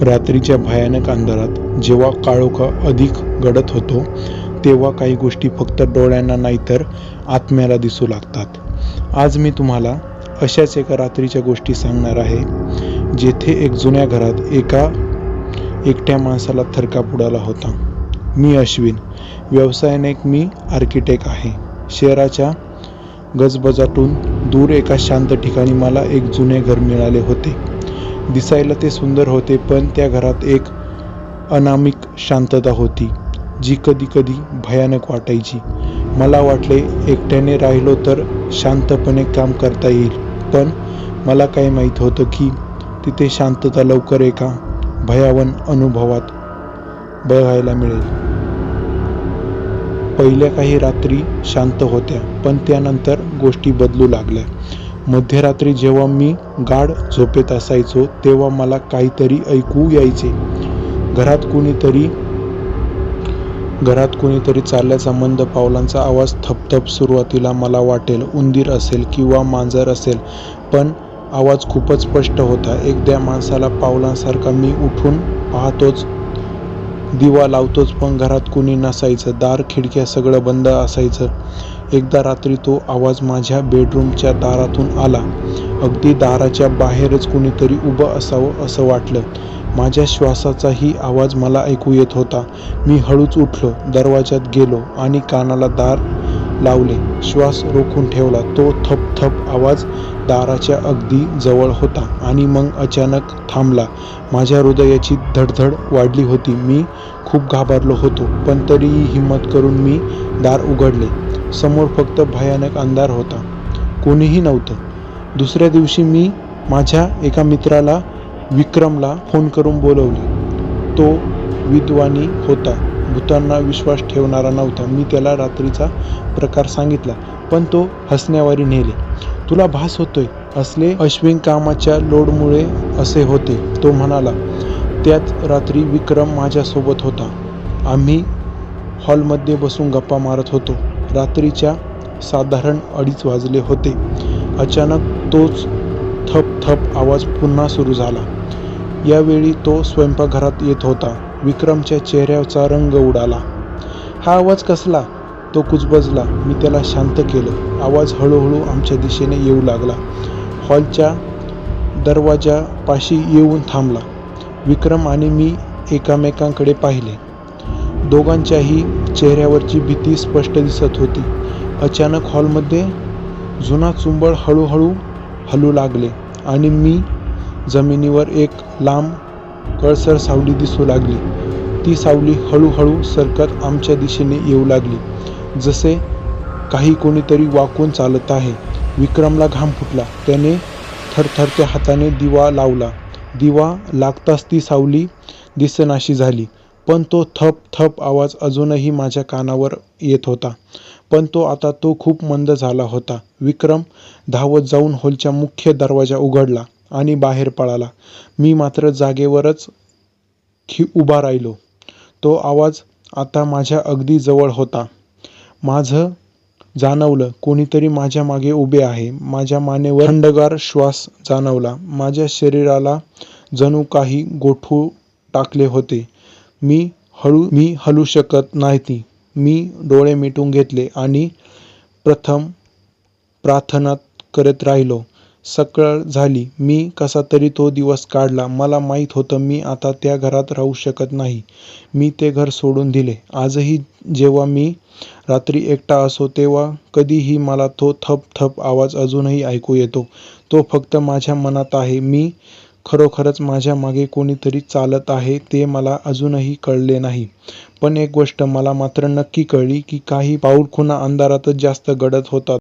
रात्रीच्या भयानक अंधारात जेव्हा काळोखा अधिक गडत होतो तेव्हा काही गोष्टी फक्त डोळ्यांना नाही तर आत्म्याला दिसू लागतात. आज मी तुम्हाला अशाच एका रात्रीच्या गोष्टी सांगणार आहे जेथे एक जुन्या घरात एका एकट्या माणसाला थरकाप उडाला होता. मी अश्विन व्यवसायाने एक मी आर्किटेक्ट आहे. शहराच्या गजबजाटून दूर एका शांत ठिकाणी मला एक जुने घर मिळाले होते. दिसायला ते सुंदर होते पण त्या घरात एक अनामिक शांतता होती जी कधी कधी भयानक वाटायची. मला वाटले एकट्याने राहिलो तर शांतपणे काम करता येईल पण मला काय माहीत होतं की तिथे शांतता लवकर एका भयावन अनुभवात बघायला मिळेल. पहिल्या काही रात्री शांत होत्या पण त्यानंतर गोष्टी बदलू लागल्या. मध्यरात्री जेव्हा मी गाढ झोपेत असायचो तेव्हा मला काहीतरी ऐकू यायचे. घरात कुणीतरी घरात कुणीतरी चालल्याचा मंद पावलांचा आवाज थपथप सुरुवातीला मला वाटेल उंदीर असेल किंवा मांजर असेल. पण आवाज खूपच स्पष्ट होता. एकद्या माणसाला पावलांसारखा मी उठून पाहतोच दिवा लावतोच पण घरात कुणी नसायचं. दार खिडक्या सगळं बंद असायचं. एकदा रात्री तो आवाज माझ्या बेडरूमच्या दारातून आला. अगदी दाराच्या बाहेरच कुणीतरी उभं असावं असं वाटलं. माझ्या श्वासाचाही आवाज मला ऐकू येत होता. मी हळूच उठलो दरवाजात गेलो आणि कानाला दार लावले. श्वास रोखून ठेवला. तो थप थप आवाज दाराच्या अगदी जवळ होता आणि मग अचानक थांबला. माझ्या हृदयाची धडधड वाढली होती. मी खूप घाबरलो होतो पण तरीही हिंमत करून मी दार उघडले. समोर फक्त भयानक अंधार होता. कोणीही नव्हतं. दुसऱ्या दिवशी मी माझ्या एका मित्राला विक्रमला फोन करून बोलवले. तो विद्वानी होता. भूतांना विश्वास ठेवणारा नव्हता. मी त्याला रात्रीचा प्रकार सांगितला पण तो हसण्यावारी नेले. तुला भास होतोय. असले अश्विन कामाच्या लोडमुळे असे होते. तो म्हणाला त्याच रात्री विक्रम माझ्यासोबत होता. आम्ही हॉलमध्ये बसून गप्पा मारत होतो. रात्रीच्या साधारण अडीच वाजले होते. अचानक तोच थप थप आवाज पुन्हा सुरू झाला. यावेळी तो स्वयंपाकघरात येत होता. विक्रमच्या चेहऱ्याचा रंग उडाला. हा आवाज कसला? तो कुजबजला. मी त्याला शांत केलं. आवाज हळूहळू आमच्या दिशेने येऊ लागला. हॉलच्या दरवाजापाशी येऊन थांबला. विक्रम आणि मी एकामेकांकडे पाहिले. दोघांच्याही चेहऱ्यावरची भीती स्पष्ट दिसत होती. अचानक हॉलमध्ये जुना चुंबळ हळूहळू हलू लागले आणि मी जमिनीवर एक लांब कळसर सावली दिसू लागली. ती सावली हळूहळू सरकत आमच्या दिशेने येऊ लागली. जसे काही कोणीतरी वाकून चालत आहे. विक्रमला घाम फुटला. त्याने थरथरत्या हाताने दिवा लावला. दिवा लागताच ती सावली दिसनाशी झाली. पण तो थप थप आवाज अजूनही माझ्या कानावर येत होता. पण तो आता तो खूप मंद झाला होता. विक्रम धावत जाऊन हॉलच्या मुख्य दरवाजा उघडला. आणि बाहेर पळाला. मी मात्र जागेवरच खी उभा राहिलो. तो आवाज आता माझ्या अगदी जवळ होता. माझं जाणवलं कोणीतरी माझ्या मागे उभे आहे. माझ्या मानेवर थंडगार श्वास जाणवला. माझ्या शरीराला जणू काही गोठू टाकले होते. मी हळू मी हलू शकत नाही मी डोळे मिटून घेतले आणि प्रथम प्रार्थना करत राहिलो. सकळ झाली. मी कसा तरी तो दिवस काढला. मला माहीत होतं मी आता त्या घरात राहू शकत नाही. मी ते घर सोडून दिले. आजही जेव्हा मी रात्री एकटा असो तेव्हा कधीही मला तो थप थप आवाज अजूनही ऐकू येतो. तो फक्त माझ्या मनात आहे. मी खरोखरच माझ्या मागे कोणीतरी चालत आहे ते मला अजूनही कळले नाही. पण एक गोष्ट मला मात्र नक्की कळली की काही पाऊलखुणा अंधारातच जास्त गडद होतात.